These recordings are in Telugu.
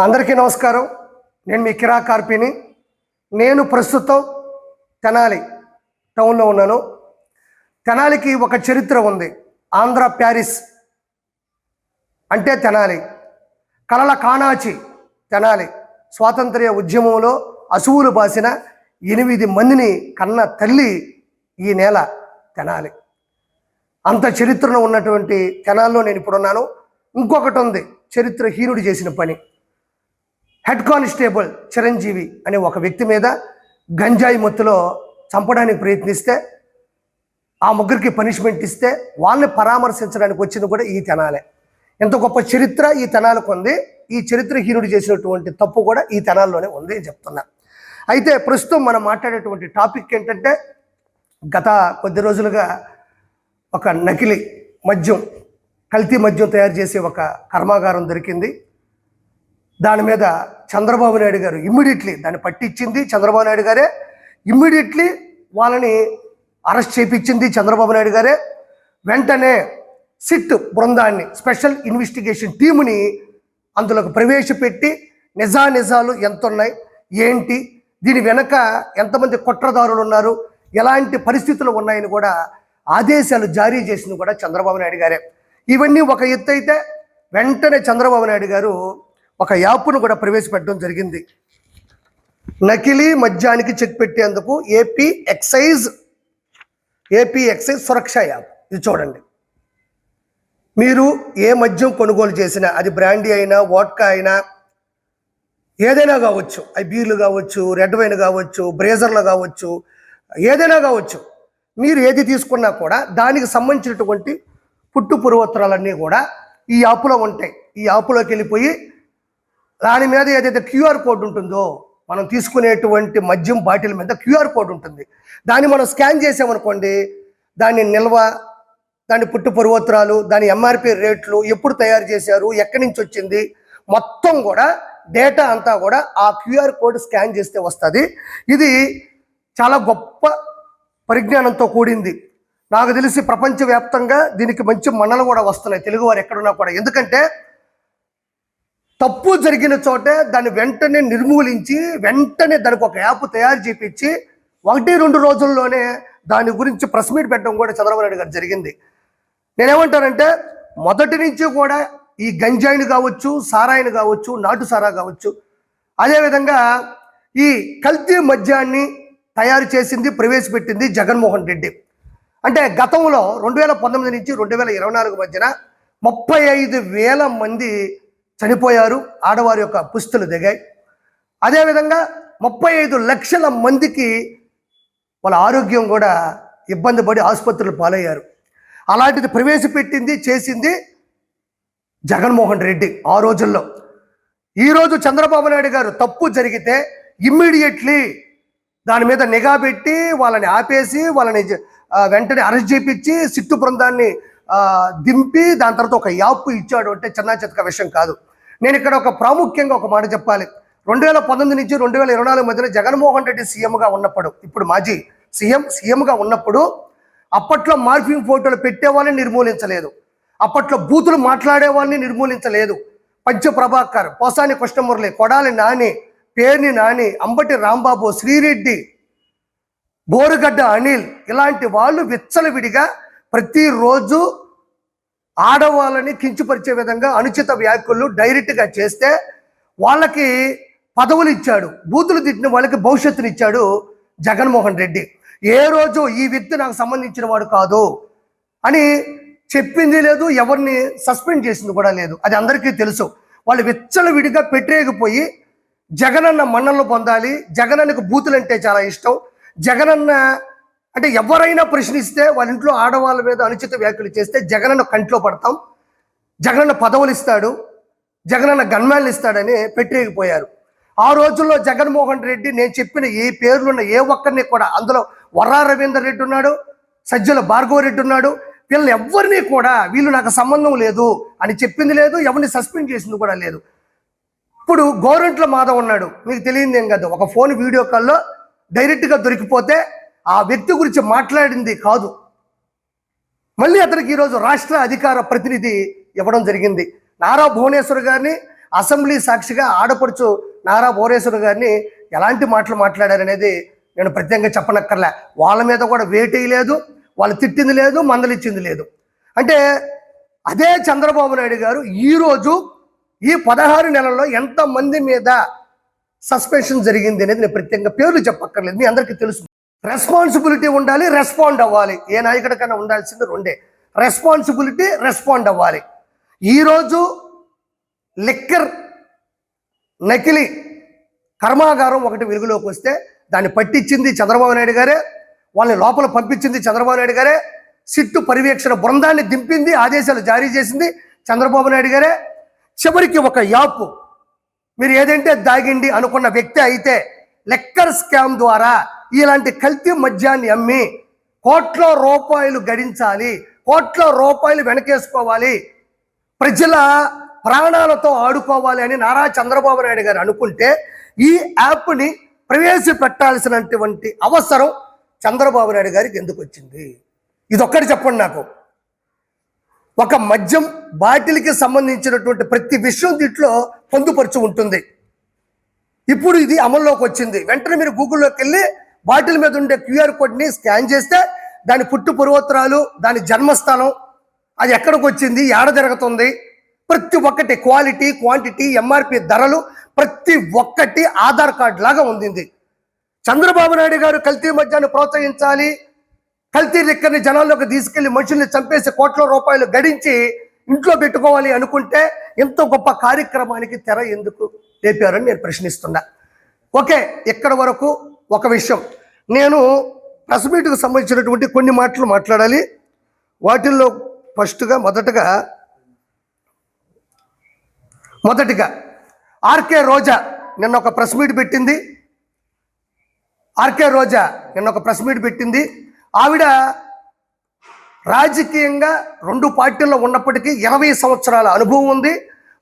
అందరికీ నమస్కారం. నేను మీ కిరా కార్పిని. నేను ప్రస్తుతం తెనాలి టౌన్లో ఉన్నాను. తెనాలికి ఒక చరిత్ర ఉంది. ఆంధ్ర ప్యారిస్ అంటే తెనాలి. కలల కానాచి తెనాలి. స్వాతంత్ర్య ఉద్యమంలో అసువులు బాసిన ఎనిమిది మందిని కన్న తల్లి ఈ నేల తెనాలి. అంత చరిత్రను ఉన్నటువంటి తెనాల్లో నేను ఇప్పుడున్నాను. ఇంకొకటి ఉంది. చరిత్ర హీనుడు చేసిన పని. హెడ్ కానిస్టేబుల్ చిరంజీవి అనే ఒక వ్యక్తి మీద గంజాయి మత్తులో చంపడానికి ప్రయత్నిస్తే ఆ ముగ్గురికి పనిష్మెంట్ ఇస్తే వాళ్ళని పరామర్శించడానికి వచ్చింది కూడా ఈ తెనాలే. ఎంత గొప్ప చరిత్ర ఈ తెనాలకు ఉంది. ఈ చరిత్ర హీనుడు చేసినటువంటి తప్పు కూడా ఈ తెనాల్లోనే ఉంది అని చెప్తున్నా. అయితే ప్రస్తుతం మనం మాట్లాడేటువంటి టాపిక్ ఏంటంటే గత కొద్ది రోజులుగా ఒక నకిలీ మద్యం కల్తీ మద్యం తయారు చేసే ఒక కర్మాగారం దొరికింది. దాని మీద చంద్రబాబు నాయుడు గారు ఇమ్మీడియట్లీ దాన్ని పట్టించింది చంద్రబాబు నాయుడు గారే. ఇమ్మీడియట్లీ వాళ్ళని అరెస్ట్ చేయించింది చంద్రబాబు నాయుడు గారే. వెంటనే సిట్ బృందాన్ని స్పెషల్ ఇన్వెస్టిగేషన్ టీముని అందులోకి ప్రవేశపెట్టి నిజానిజాలు ఎంత ఉన్నాయి ఏంటి దీని వెనక ఎంతమంది కుట్రదారులు ఉన్నారు ఎలాంటి పరిస్థితులు ఉన్నాయని కూడా ఆదేశాలు జారీ చేసింది కూడా చంద్రబాబు నాయుడు గారే. ఇవన్నీ ఒక ఎత్తు అయితే వెంటనే చంద్రబాబు నాయుడు గారు ఒక యాప్ను కూడా ప్రవేశపెట్టడం జరిగింది. నకిలీ మద్యానికి చెక్ పెట్టేందుకు AP excise AP excise Suraksha app. ఇది చూడండి. మీరు ఏ మద్యం కొనుగోలు చేసినా అది బ్రాండీ అయినా వోడ్కా అయినా ఏదైనా కావచ్చు అవి బీర్లు కావచ్చు రెడ్ వైన్ కావచ్చు బ్రేజర్లు కావచ్చు ఏదైనా కావచ్చు మీరు ఏది తీసుకున్నా కూడా దానికి సంబంధించినటువంటి పుట్టు పూర్వోత్తరాలన్నీ కూడా ఈ యాప్లో ఉంటాయి. ఈ యాప్లోకి వెళ్ళిపోయి దాని మీద ఏదైతే క్యూఆర్ కోడ్ ఉంటుందో మనం తీసుకునేటువంటి మద్యం బాటిల్ మీద క్యూఆర్ కోడ్ ఉంటుంది. దాన్ని మనం స్కాన్ చేసామనుకోండి దాని నిల్వ దాని పుట్టు పూర్వోత్తరాలు దాని ఎంఆర్పి రేట్లు ఎప్పుడు తయారు చేశారు ఎక్కడి నుంచి వచ్చింది మొత్తం కూడా డేటా అంతా కూడా ఆ క్యూఆర్ కోడ్ స్కాన్ చేస్తే వస్తుంది. ఇది చాలా గొప్ప పరిజ్ఞానంతో కూడింది. నాకు తెలిసి ప్రపంచవ్యాప్తంగా దీనికి మంచి మన్నలు కూడా వస్తున్నాయి. తెలుగువారు ఎక్కడున్నా కూడా. ఎందుకంటే తప్పు జరిగిన చోటే దాన్ని వెంటనే నిర్మూలించి వెంటనే దానికి ఒక యాప్ తయారు చేపించి ఒకటి రెండు రోజుల్లోనే దాని గురించి ప్రెస్ మీట్ పెట్టడం కూడా చంద్రబాబు నాయుడు గారు జరిగింది. నేనేమంటానంటే మొదటి నుంచి కూడా ఈ గంజాయిని కావచ్చు సారాయిని కావచ్చు నాటు సారా కావచ్చు అదేవిధంగా ఈ కల్తీ మద్యాన్ని తయారు చేసింది ప్రవేశపెట్టింది జగన్మోహన్ రెడ్డి. అంటే గతంలో రెండు వేల పంతొమ్మిది నుంచి రెండు వేల ఇరవై నాలుగు మధ్యన ముప్పై ఐదు వేల మంది చనిపోయారు ఆడవారి యొక్క పుస్తులు దిగాయి. అదేవిధంగా ముప్పై ఐదు లక్షల మందికి వాళ్ళ ఆరోగ్యం కూడా ఇబ్బంది పడి ఆసుపత్రులు పాలయ్యారు. అలాంటిది ప్రవేశపెట్టింది చేసింది జగన్మోహన్ రెడ్డి ఆ రోజుల్లో. ఈరోజు చంద్రబాబు నాయుడు గారు తప్పు జరిగితే ఇమ్మీడియట్లీ దాని మీద నిఘా పెట్టి వాళ్ళని ఆపేసి వాళ్ళని వెంటనే అరెస్ట్ చేపించి సిట్టు బృందాన్ని దింపి దాని తర్వాత ఒక యాప్ ఇచ్చాడు అంటే చిన్న చితక విషయం కాదు. నేను ఇక్కడ ఒక ప్రాముఖ్యంగా ఒక మాట చెప్పాలి. రెండు వేల పంతొమ్మిది నుంచి రెండు వేల ఇరవై నాలుగు మధ్యలో జగన్మోహన్ రెడ్డి సీఎంగా ఉన్నప్పుడు ఇప్పుడు మాజీ సీఎం సీఎంగా ఉన్నప్పుడు అప్పట్లో మార్ఫింగ్ ఫోటోలు పెట్టేవాళ్ళని నిర్మూలించలేదు. అప్పట్లో బూతులు మాట్లాడే వాళ్ళని నిర్మూలించలేదు. పంచ ప్రభాకర్ పోసాని కృష్ణమురళి కొడాలి నాని పేర్ని నాని అంబటి రాంబాబు శ్రీరెడ్డి బోరుగడ్డ అనిల్ ఇలాంటి వాళ్ళు విచ్చలవిడిగా ప్రతిరోజు ఆడవాళ్ళని కించుపరిచే విధంగా అనుచిత వ్యాఖ్యలు డైరెక్ట్గా చేస్తే వాళ్ళకి పదవులు ఇచ్చాడు బూతులు తిట్టిన వాళ్ళకి భవిష్యత్తుని ఇచ్చాడు జగన్మోహన్ రెడ్డి. ఏ రోజు ఈ వ్యక్తి నాకు సంబంధించిన వాడు కాదు అని చెప్పింది లేదు ఎవరిని సస్పెండ్ చేసింది కూడా లేదు. అది అందరికీ తెలుసు. వాళ్ళు విచ్చలు విడిగా పెట్టేయకపోయి జగనన్న మన్నలు పొందాలి జగనన్నకు బూతులంటే చాలా ఇష్టం జగనన్న అంటే ఎవరైనా ప్రశ్నిస్తే వాళ్ళ ఇంట్లో ఆడవాళ్ళ మీద అనుచిత వ్యాఖ్యలు చేస్తే జగనన్న కంట్లో పడతాం జగనన్న పదవులు ఇస్తాడు జగనన్న గన్మ్యాన్లు ఇస్తాడని పెట్టేయకపోయారు ఆ రోజుల్లో జగన్మోహన్ రెడ్డి నేను చెప్పిన ఏ పేర్లున్న ఏ ఒక్కరిని కూడా అందులో వర్రా రవీందర్ రెడ్డి ఉన్నాడు సజ్జల భార్గవ రెడ్డి ఉన్నాడు వీళ్ళని ఎవరిని కూడా వీళ్ళు నాకు సంబంధం లేదు అని చెప్పింది లేదు ఎవరిని సస్పెండ్ చేసింది కూడా లేదు. ఇప్పుడు గవర్నమెంట్లో మాధవ్ ఉన్నాడు మీకు తెలియదు ఏం కాదు ఒక ఫోన్ వీడియో కాల్లో డైరెక్ట్గా దొరికిపోతే ఆ వ్యక్తి గురించి మాట్లాడింది కాదు. మళ్ళీ అతనికి ఈరోజు రాష్ట్ర అధికార ప్రతినిధి ఇవ్వడం జరిగింది. నారా భువనేశ్వర్ గారిని అసెంబ్లీ సాక్షిగా ఆడపడుచు నారా భువనేశ్వర్ గారిని ఎలాంటి మాటలు మాట్లాడారనేది నేను ప్రత్యేకంగా చెప్పనక్కర్లే. వాళ్ళ మీద కూడా వేటేయలేదు వాళ్ళు తిట్టింది లేదు మందలిచ్చింది లేదు. అంటే అదే చంద్రబాబు నాయుడు గారు ఈరోజు ఈ పదహారు నెలల్లో ఎంతమంది మీద సస్పెన్షన్ జరిగింది అనేది నేను ప్రత్యేకంగా పేర్లు చెప్పక్కర్లేదు. మీ అందరికీ తెలుసు. రెస్పాన్సిబిలిటీ ఉండాలి రెస్పాండ్ అవ్వాలి. ఏ నాయకుడికైనా ఉండాల్సింది రెండే. రెస్పాన్సిబిలిటీ రెస్పాండ్ అవ్వాలి. ఈరోజు లిక్కర్ నకిలీ కర్మాగారం ఒకటి వెలుగులోకి వస్తే దాన్ని పట్టించింది చంద్రబాబు నాయుడు గారే వాళ్ళని లోపల పంపించింది చంద్రబాబు నాయుడు గారే సిట్టు పర్యవేక్షణ బృందాన్ని దింపింది ఆదేశాలు జారీ చేసింది చంద్రబాబు నాయుడు గారే. చివరికి ఒక యాప్. మీరు ఏదంటే దాగిండి అనుకున్న వ్యక్తి అయితే లెక్కర్ స్కామ్ ద్వారా ఇలాంటి కల్తీ మద్యాన్ని అమ్మి కోట్ల రూపాయలు గడించాలి కోట్ల రూపాయలు వెనకేసుకోవాలి ప్రజల ప్రాణాలతో ఆడుకోవాలి అని నారా చంద్రబాబు నాయుడు గారు అనుకుంటే ఈ యాప్ని ప్రవేశపెట్టాల్సినటువంటి అవసరం చంద్రబాబు నాయుడు గారికి ఎందుకు వచ్చింది? ఇది ఒక్కటి చెప్పండి నాకు. ఒక మద్యం బాటిల్కి సంబంధించినటువంటి ప్రతి విషయం దీంట్లో పొందుపరుచు ఉంటుంది. ఇప్పుడు ఇది అమల్లోకి వచ్చింది. వెంటనే మీరు గూగుల్లోకి వెళ్ళి బాటిల్ మీద ఉండే క్యూఆర్ కోడ్ని స్కాన్ చేస్తే దాని పుట్టు పూర్వోత్తరాలు దాని జన్మస్థానం అది ఎక్కడికి వచ్చింది ఏడ జరుగుతుంది ప్రతి ఒక్కటి క్వాలిటీ క్వాంటిటీ ఎంఆర్పి ధరలు ప్రతి ఒక్కటి ఆధార్ కార్డు లాగా ఉంది చంద్రబాబు నాయుడు గారు కల్తీ మద్యాన్ని ప్రోత్సహించాలి కల్తీ లిక్కర్ని జనాల్లోకి తీసుకెళ్ళి మనుషుల్ని చంపేసి కోట్ల రూపాయలు గడించి ఇంట్లో పెట్టుకోవాలి అనుకుంటే ఎంతో గొప్ప కార్యక్రమానికి తెర ఎందుకు లేపారని నేను ప్రశ్నిస్తున్నా. ఓకే ఇక్కడ వరకు ఒక విషయం. నేను ప్రెస్ మీట్కు సంబంధించినటువంటి కొన్ని మాటలు మాట్లాడాలి. వాటిల్లో ఫస్ట్గా మొదటగా మొదటిగా ఆర్కే రోజా నిన్న ఒక ప్రెస్ మీట్ పెట్టింది. ఆర్కే రోజా నిన్న ఒక ప్రెస్ మీట్ పెట్టింది. ఆవిడ రాజకీయంగా రెండు పార్టీల్లో ఉన్నప్పటికీ ఇరవై సంవత్సరాల అనుభవం ఉంది.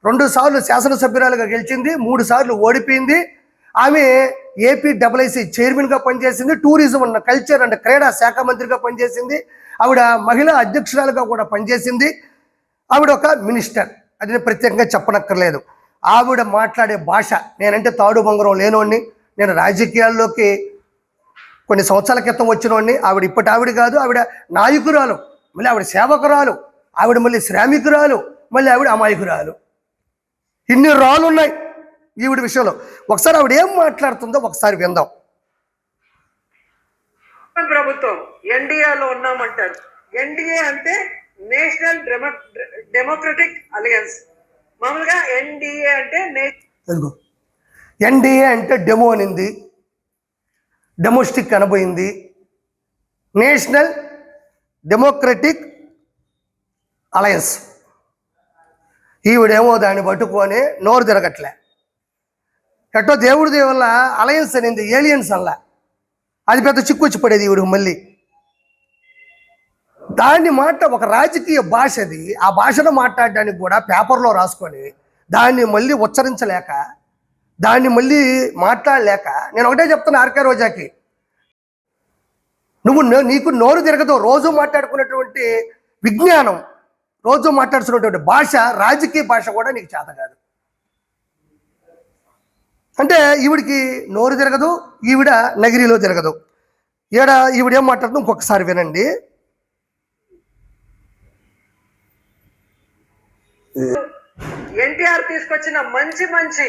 రెండు సార్లు శాసనసభ్యురాలుగా గెలిచింది మూడు సార్లు ఓడిపోయింది. ఆమె ఏపీ డబ్ల్యూసీ చైర్మన్గా పనిచేసింది. టూరిజం అన్న కల్చర్ అండ్ క్రీడా శాఖ మంత్రిగా పనిచేసింది. ఆవిడ మహిళా అధ్యక్షురాలుగా కూడా పనిచేసింది. ఆవిడ ఒక మినిస్టర్. అది నేను ప్రత్యేకంగా చెప్పనక్కర్లేదు. ఆవిడ మాట్లాడే భాష నేనంటే తాడు బంగారం లేనోడిని. నేను రాజకీయాల్లోకి కొన్ని సంవత్సరాల క్రితం వచ్చినోడిని. ఆవిడ ఇప్పటి ఆవిడ కాదు. ఆవిడ నాయకురాలు. మళ్ళీ ఆవిడ సేవకురాలు. ఆవిడ మళ్ళీ శ్రామికురాలు. మళ్ళీ ఆవిడ అమాయకురాలు. ఇన్ని రాళ్ళు ఉన్నాయి ఈవిడ విషయంలో. ఒకసారి ఆవిడ ఏం మాట్లాడుతుందో ఒకసారి విందాం. ప్రభుత్వం ఎన్డీఏలో ఉన్నామంటారు. ఎన్డీఏ అంటే నేషనల్ డెమోక్రటిక్ అలయన్స్. మామూలుగా ఎన్డీఏ అంటే ఎన్డీఏ అంటే డెమో అనింది. డెమోస్టిక్ అనబోయింది. National democratic alliance. ఈవిడేమో దాన్ని పట్టుకొని నోరు తిరగట్లే. ఎట్టో దేవుడి దేవుళ్ళ వల్ల అలయన్స్ అనేది ఏలియన్స్ అల్లా అది పెద్ద చిక్కు వచ్చి పడేది ఈవిడ మళ్ళీ. దాన్ని మాట ఒక రాజకీయ భాష అది ఆ భాషను మాట్లాడడానికి కూడా పేపర్లో రాసుకొని దాన్ని మళ్ళీ ఉచ్చరించలేక దాన్ని మళ్ళీ మాట్లాడలేక నేను ఒకటే చెప్తున్నా ఆర్కే రోజాకి. నువ్వు నీకు నోరు తిరగదు రోజు మాట్లాడుకున్నటువంటి విజ్ఞానం రోజు మాట్లాడుతున్నటువంటి భాష రాజకీయ భాష కూడా నీకు చేత కాదు. అంటే ఈవిడికి నోరు తిరగదు ఈవిడ నగిరిలో తిరగదు. ఈడ ఈవిడ ఏం మాట్లాడుతుందో ఇంకొకసారి వినండి. ఎన్టీఆర్ తీసుకొచ్చిన మంచి మంచి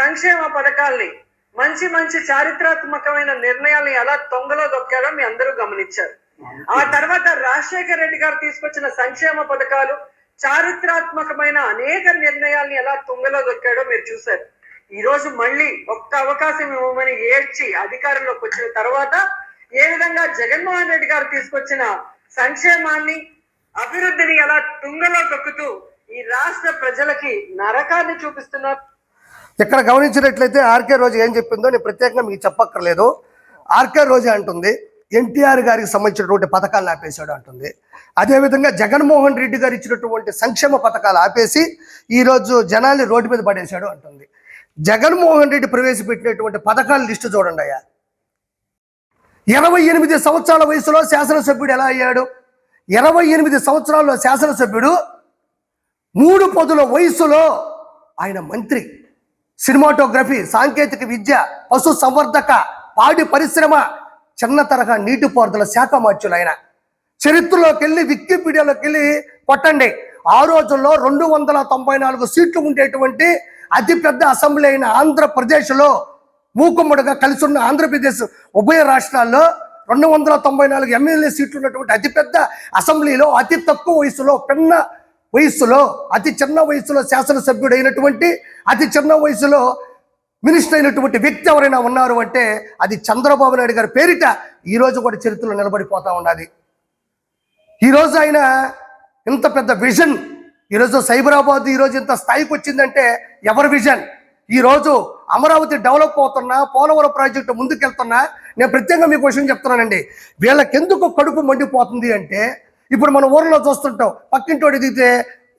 సంక్షేమ పథకాల్ని మంచి మంచి చారిత్రాత్మకమైన నిర్ణయాల్ని ఎలా తొంగలో దొక్కారో మీ అందరూ గమనించారు. ఆ తర్వాత రాజశేఖర రెడ్డి గారు తీసుకొచ్చిన సంక్షేమ పథకాలు చారిత్రాత్మకమైన అనేక నిర్ణయాల్ని ఎలా తుంగలో దొక్కాడో మీరు చూశారు. ఈ రోజు మళ్ళీ ఒక్క అవకాశం ఇవ్వమని ఏడ్చి అధికారంలోకి వచ్చిన తర్వాత ఏ విధంగా జగన్మోహన్ రెడ్డి గారు తీసుకొచ్చిన సంక్షేమాన్ని అభివృద్ధిని ఎలా తుంగలో తొక్కుతూ ఈ రాష్ట్ర ప్రజలకి నరకాన్ని చూపిస్తున్నారు? ఇక్కడ గమనించినట్లయితే ఆర్కే రోజు ఏం చెప్పిందో నేను ప్రత్యేకంగా మీకు చెప్పక్కర్లేదు. ఆర్కే రోజు అంటుంది ఎన్టీఆర్ గారికి సంబంధించినటువంటి పథకాలు ఆపేశాడు అంటుంది. అదేవిధంగా జగన్మోహన్ రెడ్డి గారు ఇచ్చినటువంటి సంక్షేమ పథకాలు ఆపేసి ఈరోజు జనాల్ని రోడ్డు మీద పడేశాడు అంటుంది. జగన్మోహన్ రెడ్డి ప్రవేశపెట్టినటువంటి పథకాల లిస్టు చూడండి అయ్యా. ఇరవై ఎనిమిది సంవత్సరాల వయసులో శాసనసభ్యుడు ఎలా అయ్యాడు? ఇరవై ఎనిమిది సంవత్సరాల్లో శాసనసభ్యుడు మూడు పదుల వయసులో ఆయన మంత్రి. సినిమాటోగ్రఫీ సాంకేతిక విద్య పశు సంవర్ధక పాడి పరిశ్రమ చిన్న తరహా నీటిపారుదల శాఖ మార్చులు ఆయన. చరిత్రలోకి వెళ్ళి వికీపీడియాలోకి వెళ్ళి కొట్టండి. ఆ రోజుల్లో రెండు వందల తొంభై నాలుగు సీట్లు ఉండేటువంటి అతిపెద్ద అసెంబ్లీ అయిన ఆంధ్రప్రదేశ్లో మూకుమ్మడిగా కలిసి ఉన్న ఆంధ్రప్రదేశ్ ఉభయ రాష్ట్రాల్లో రెండు వందల తొంభై నాలుగు ఎమ్మెల్యే సీట్లు ఉన్నటువంటి అతిపెద్ద అసెంబ్లీలో అతి తక్కువ వయసులో పిన్న వయస్సులో అతి చిన్న వయసులో శాసనసభ్యుడు అయినటువంటి అతి చిన్న వయసులో మినిస్టర్ అయినటువంటి వ్యక్తి ఎవరైనా ఉన్నారు అంటే అది చంద్రబాబు నాయుడు గారి పేరిట ఈ రోజు కూడా చరిత్రలో నిలబడిపోతా ఉన్నది ఈరోజు ఆయన ఇంత పెద్ద విజన్. ఈరోజు సైబరాబాద్ ఈరోజు ఇంత స్థాయికి వచ్చిందంటే ఎవరి విజన్? ఈరోజు అమరావతి డెవలప్ అవుతున్నా పోలవరం ప్రాజెక్టు ముందుకెళ్తున్నా నేను ప్రత్యేకంగా మీకు విషయం చెప్తున్నానండి. వీళ్ళకెందుకు కడుపు మండిపోతుంది అంటే ఇప్పుడు మన ఊర్లో చూస్తుంటాం పక్కింటోడు దిగితే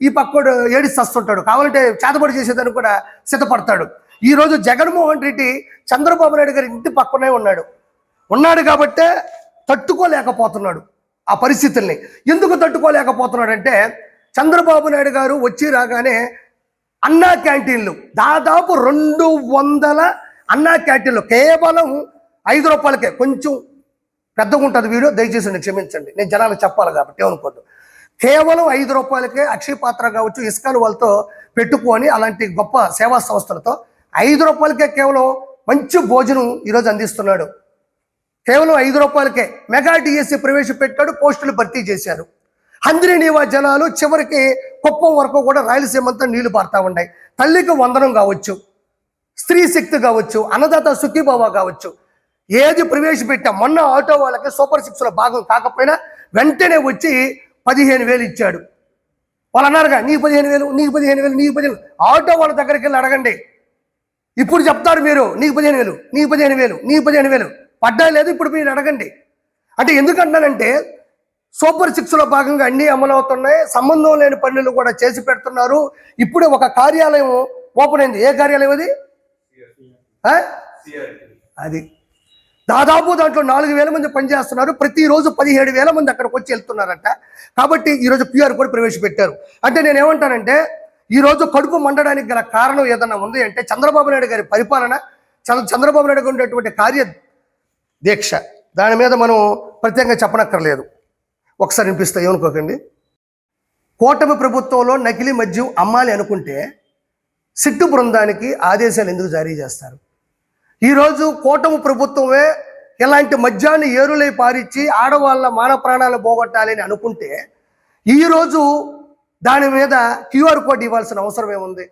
ఈ పక్కోడు ఏడిసి వస్తుంటాడు కావాలంటే చేతబడి చేసేదని కూడా సిద్ధపడతాడు. ఈరోజు జగన్మోహన్ రెడ్డి చంద్రబాబు నాయుడు గారి ఇంటి పక్కనే ఉన్నాడు. ఉన్నాడు కాబట్టే తట్టుకోలేకపోతున్నాడు. ఆ పరిస్థితుల్ని. ఎందుకు తట్టుకోలేకపోతున్నాడంటే చంద్రబాబు నాయుడు గారు వచ్చి రాగానే అన్నా క్యాంటీన్లు. దాదాపు రెండు వందల అన్నా క్యాంటీన్లు. కేవలం ఐదు రూపాయలకే. కొంచెం పెద్దగా ఉంటుంది వీడియో దయచేసి క్షమించండి. నేను జనాలకు చెప్పాలి కాబట్టి ఏమనుకోద్దు కేవలం ఐదు రూపాయలకే అక్షయ పాత్ర కావచ్చు ఇస్కాన్ వాళ్ళతో పెట్టుకొని అలాంటి గొప్ప సేవా సంస్థలతో ఐదు రూపాయలకే కేవలం మంచి భోజనం ఈరోజు అందిస్తున్నాడు. కేవలం ఐదు రూపాయలకే మెగా డిఎస్సి ప్రవేశపెట్టాడు పోస్టులు భర్తీ చేశారు. హంద్రీనీవా జనాలు చివరికి కుప్పం వరకు కూడా రాయలసీమ అంతా నీళ్ళు పారుతా ఉన్నాయి. తల్లికి వందనం కావచ్చు స్త్రీ శక్తి కావచ్చు అన్నదాత సుఖీభావ కావచ్చు. ఏది ప్రవేశపెట్టా మొన్న ఆటో వాళ్ళకి సూపర్ సిక్స్లో భాగం కాకపోయినా వెంటనే వచ్చి పదిహేను వేలు ఇచ్చాడు. వాళ్ళు అన్నారుగా నీ పదిహేను వేలు నీకు పదిహేను వేలు నీకు పదిహేను ఆటో వాళ్ళ దగ్గరికి వెళ్ళి అడగండి. ఇప్పుడు చెప్తారు మీరు నీకు పదిహేను వేలు నీకు పదిహేను వేలు నీకు పదిహేను వేలు. పడ్డా లేదు ఇప్పుడు మీరు అడగండి. అంటే ఎందుకంటానంటే సూపర్ సిక్స్లో భాగంగా అన్నీ అమలవుతున్నాయి సంబంధం లేని పనులు కూడా చేసి పెడుతున్నారు. ఇప్పుడే ఒక కార్యాలయం ఓపెన్ అయింది. ఏ కార్యాలయం అది? అది. దాదాపు దాంట్లో నాలుగు వేల మంది పనిచేస్తున్నారు. ప్రతిరోజు పదిహేడు వేల మంది అక్కడికి వచ్చి వెళ్తున్నారంట. కాబట్టి ఈరోజు క్యూఆర్ కోడ్ ప్రవేశపెట్టారు. అంటే నేను ఏమంటానంటే ఈరోజు కడుపు మండడానికి గల కారణం ఏదన్నా ఉంది అంటే చంద్రబాబు నాయుడు గారి పరిపాలన చంద్ర- చంద్రబాబు నాయుడు గారు ఉండేటువంటి కార్య దీక్ష. దాని మీద మనం ప్రత్యేకంగా చెప్పనక్కర్లేదు. ఒకసారి వినిపిస్తా ఏమనుకోకండి? కూటమి ప్రభుత్వంలో నకిలీ మద్యం అమ్మాలి అనుకుంటే సిట్టు బృందానికి ఆదేశాలు ఎందుకు జారీ చేస్తారు? ఈరోజు కూటమి ప్రభుత్వమే ఇలాంటి మద్యాన్ని ఏరులై పారిచ్చి ఆడవాళ్ళ మాన ప్రాణాలు పోగొట్టాలని అనుకుంటే ఈరోజు దాని మీద క్యూఆర్ కోడ్ ఇవ్వాల్సిన అవసరం ఏముంది?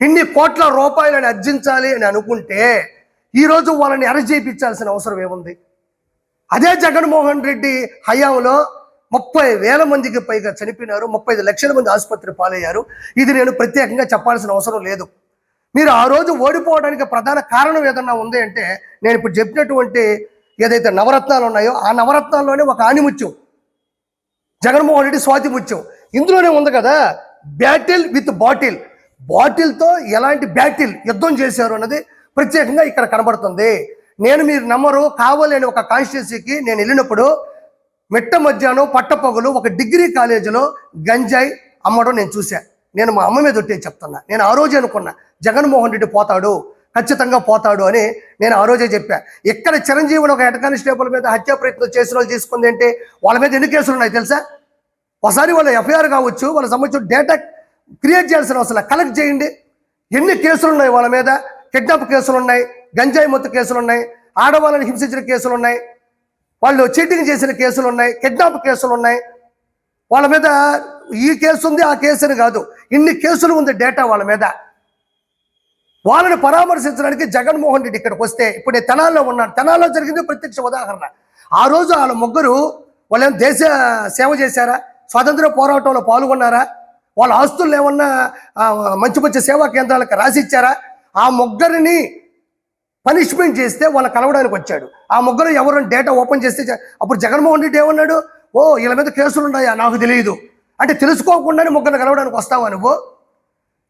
ఇన్ని కోట్ల రూపాయలని అర్జించాలి అని అనుకుంటే ఈరోజు వాళ్ళని అరెస్ట్ చేయించాల్సిన అవసరం ఏముంది? అదే జగన్మోహన్ రెడ్డి హయాంలో ముప్పై వేల మందికి పైగా చనిపోయినారు ముప్పై ఐదు లక్షల మంది ఆసుపత్రి పాలయ్యారు. ఇది నేను ప్రత్యేకంగా చెప్పాల్సిన అవసరం లేదు. మీరు ఆ రోజు ఓడిపోవడానికి ప్రధాన కారణం ఏదన్నా ఉంది అంటే నేను ఇప్పుడు చెప్పినటువంటి ఏదైతే నవరత్నాలు ఉన్నాయో ఆ నవరత్నాల్లోనే ఒక ఆనిముత్యం. జగన్మోహన్ రెడ్డి స్వాతి ముత్యం. ఇందులోనే ఉంది కదా బ్యాటిల్ విత్ బాటిల్. బాటిల్తో ఎలాంటి బ్యాటిల్ యుద్ధం చేశారు అన్నది ప్రత్యేకంగా ఇక్కడ కనబడుతుంది. నేను మీరు నమ్మరు కావాలని ఒక కాన్స్టిట్యూన్సీకి నేను వెళ్ళినప్పుడు మిట్ట మధ్యాహ్నం పట్టపగలు ఒక డిగ్రీ కాలేజీలో గంజాయి అమ్మడం నేను చూశాను నేను మా అమ్మ మీద ఒట్టే చెప్తున్నా. నేను ఆ రోజే అనుకున్నా జగన్మోహన్ రెడ్డి పోతాడు ఖచ్చితంగా పోతాడు అని నేను ఆ రోజే చెప్పాను ఇక్కడ చిరంజీవిని ఒక హెడ్ కానిస్టేబుల్ మీద హత్యా ప్రయత్నం చేసిన వాళ్ళు తీసుకుంది ఏంటి? వాళ్ళ మీద ఎన్ని కేసులు ఉన్నాయి తెలుసా? ఒకసారి వాళ్ళ ఎఫ్ఐఆర్ కావచ్చు వాళ్ళ సంబంధించిన డేటా క్రియేట్ చేయాల్సిన అవసరం కలెక్ట్ చేయండి. ఎన్ని కేసులు ఉన్నాయి వాళ్ళ మీద? కిడ్నాప్ కేసులు ఉన్నాయి గంజాయి మొత్తం కేసులు ఉన్నాయి ఆడవాళ్ళని హింసించిన కేసులు ఉన్నాయి వాళ్ళు చీటింగ్ చేసిన కేసులు ఉన్నాయి కిడ్నాప్ కేసులు ఉన్నాయి వాళ్ళ మీద ఈ కేసు ఉంది ఆ కేసు అని కాదు. ఇన్ని కేసులు ఉంది డేటా వాళ్ళ మీద. వాళ్ళని పరామర్శించడానికి జగన్మోహన్ రెడ్డి ఇక్కడికి వస్తే ఇప్పుడు నేను తెనాల్లో ఉన్నాను తెనాల్లో జరిగింది ప్రత్యక్ష ఉదాహరణ. ఆ రోజు వాళ్ళ ముగ్గురు వాళ్ళేం దేశ సేవ చేశారా? స్వాతంత్ర పోరాటంలో పాల్గొన్నారా? వాళ్ళ ఆస్తులు ఏమన్నా మంచి మంచి సేవా కేంద్రాలకు రాసిచ్చారా? ఆ ముగ్గురిని పనిష్మెంట్ చేస్తే వాళ్ళ కలవడానికి వచ్చాడు. ఆ ముగ్గురు ఎవరు డేటా ఓపెన్ చేస్తే అప్పుడు జగన్మోహన్ రెడ్డి ఏమన్నాడు? ఓ వీళ్ళ మీద కేసులు ఉన్నాయా? నాకు తెలియదు అంటే తెలుసుకోకుండానే ముగ్గురిని కలవడానికి వస్తావా నువ్వు?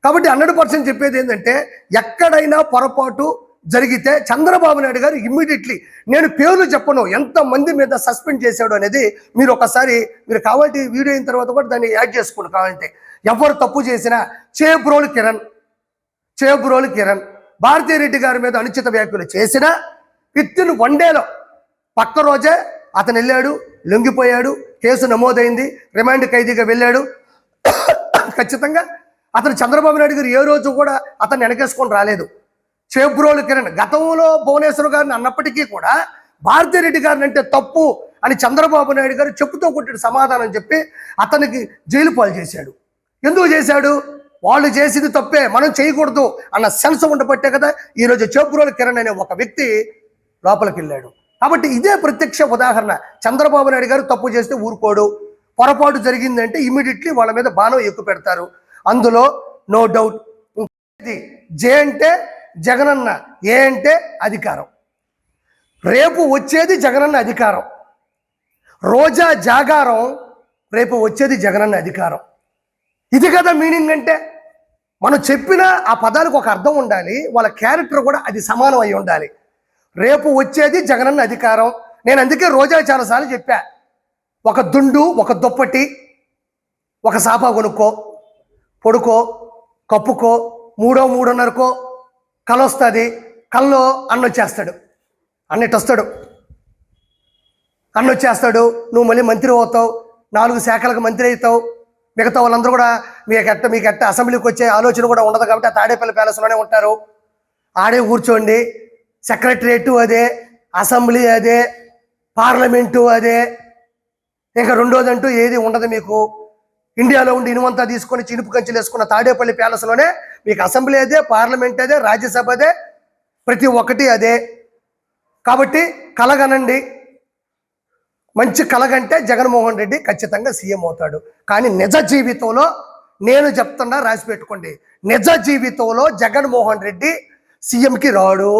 కాబట్టి హండ్రెడ్ పర్సెంట్ చెప్పేది ఏంటంటే ఎక్కడైనా పొరపాటు జరిగితే చంద్రబాబు నాయుడు గారు ఇమ్మీడియట్లీ నేను పేర్లు చెప్పను ఎంత మంది మీద సస్పెండ్ చేశాడు అనేది మీరు ఒకసారి మీరు కావాలంటే వీడియో అయిన తర్వాత కూడా దాన్ని యాడ్ చేసుకోండి కావాలంటే. ఎవరు తప్పు చేసినా చేబ్రోలు కిరణ్. చేబ్రోలు కిరణ్. భారతీరెడ్డి గారి మీద అనుచిత వ్యాఖ్యలు చేసిన విత్ ఇన్ వన్ డేలో పక్క రోజే అతను వెళ్ళాడు లొంగిపోయాడు కేసు నమోదైంది రిమాండ్ ఖైదీగా వెళ్ళాడు. ఖచ్చితంగా అతను చంద్రబాబు నాయుడు గారు ఏ రోజు కూడా అతన్ని వెనకేసుకొని రాలేదు. చేబ్రోలు కిరణ్ గతంలో భువనేశ్వర్ గారిని అన్నప్పటికీ కూడా భారతీరెడ్డి గారిని అంటే తప్పు అని చంద్రబాబు నాయుడు గారు చెప్పుతో కొట్టిన సమాధానం చెప్పి అతనికి జైలు పాలు చేశాడు. ఎందుకు చేశాడు? వాళ్ళు చేసింది తప్పే మనం చేయకూడదు అన్న సెన్స్ ఉండబట్టే కదా ఈరోజు చేపురోలు కిరణ్ అనే ఒక వ్యక్తి లోపలికి వెళ్ళాడు. కాబట్టి ఇదే ప్రత్యక్ష ఉదాహరణ. చంద్రబాబు నాయుడు గారు తప్పు చేస్తే ఊరుకోడు. పొరపాటు జరిగిందంటే ఇమీడియట్లీ వాళ్ళ మీద బాణం ఎక్కువ పెడతారు. అందులో నో డౌట్ ఇది జే అంటే జగనన్న ఏ అంటే అధికారం. రేపు వచ్చేది జగనన్న అధికారం. రోజా జాగారం రేపు వచ్చేది జగనన్న అధికారం. ఇది కదా మీనింగ్ అంటే? మనం చెప్పిన ఆ పదాలకు ఒక అర్థం ఉండాలి వాళ్ళ క్యారెక్టర్ కూడా అది సమానం అయి ఉండాలి. రేపు వచ్చేది జగనన్న అధికారం. నేను అందుకే రోజా చాలాసార్లు చెప్పా ఒక దుండు ఒక దుప్పటి ఒక సాపా కొనుక్కో పొడుకో కప్పుకో మూడో మూడున్నరకో కలొస్తుంది కల్లో అన్న వచ్చేస్తాడు అన్నిటి వస్తాడు అన్న వచ్చేస్తాడు నువ్వు మళ్ళీ మంత్రి అవుతావు నాలుగు శాఖలకు మంత్రి అవుతావు మిగతా వాళ్ళందరూ కూడా మీకు ఎట్ట అసెంబ్లీకి వచ్చే ఆలోచన కూడా ఉండదు కాబట్టి ఆ తాడేపల్లి ప్యాలెస్లోనే ఉంటారు. ఆడే కూర్చోండి. సెక్రటరియట్ అదే అసెంబ్లీ అదే పార్లమెంటు అదే. ఇంకా రెండోదంటూ ఏది ఉండదు మీకు. ఇండియాలో ఉండి ఇనుమంతా తీసుకొని చినుపు కంచెలు వేసుకున్న తాడేపల్లి ప్యాలెస్లోనే మీకు అసెంబ్లీ అదే పార్లమెంట్ అదే రాజ్యసభ అదే ప్రతి ఒక్కటి అదే. కాబట్టి కలగనండి. మంచి కలగంటే జగన్మోహన్ రెడ్డి ఖచ్చితంగా సీఎం అవుతాడు. కానీ నిజ జీవితంలో నేను చెప్తున్నా రాసి పెట్టుకోండి. నిజ జీవితంలో జగన్మోహన్ రెడ్డి సీఎంకి రాడు.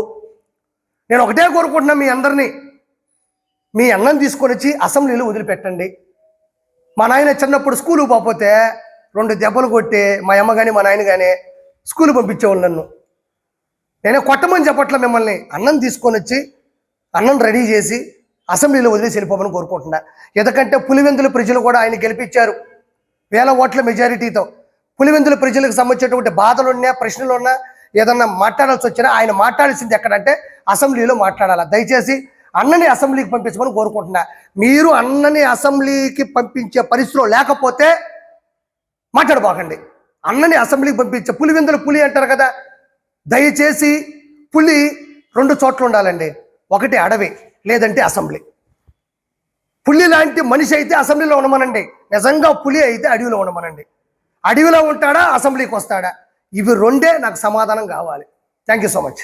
నేను ఒకటే కోరుకుంటున్నా మీ అందరినీ. మీ అన్నం తీసుకొని వచ్చి అసెంబ్లీలో వదిలిపెట్టండి. మా నాయన చిన్నప్పుడు స్కూలు పోకపోతే రెండు దెబ్బలు కొట్టి మా అమ్మ కానీ మా నాయన కానీ స్కూలు పంపించేవాళ్ళు నన్ను. నేనే కొట్టమని చెప్పట్లే మిమ్మల్ని. అన్నం తీసుకొని వచ్చి అన్నం రెడీ చేసి అసెంబ్లీలో వదిలేసి వెళ్ళిపోమని కోరుకుంటున్నా. ఎందుకంటే పులివెందుల ప్రజలు కూడా ఆయన గెలిపించారు. వేల ఓట్ల మెజారిటీతో. పులివెందుల ప్రజలకు సంబంధించినటువంటి బాధలున్నా ప్రశ్నలున్నా ఏదన్నా మాట్లాడాల్సి వచ్చినా ఆయన మాట్లాడాల్సింది ఎక్కడంటే అసెంబ్లీలో మాట్లాడాలి. దయచేసి అన్నని అసెంబ్లీకి పంపించమని కోరుకుంటున్నా. మీరు అన్నని అసెంబ్లీకి పంపించే పరిస్థితిలో లేకపోతే మాట్లాడబోకండి. అన్నని అసెంబ్లీకి పంపించే పులివెందుల పులి అంటారు కదా. దయచేసి పులి రెండు చోట్ల ఉండాలండి. ఒకటి అడవి. లేదంటే అసెంబ్లీ. పులి లాంటి మనిషి అయితే అసెంబ్లీలో ఉండమనండి. నిజంగా పులి అయితే అడవిలో ఉండమనండి. అడవిలో ఉంటాడా అసెంబ్లీకి వస్తాడా? ఇవి రెండే నాకు సమాధానం కావాలి. Thank you so much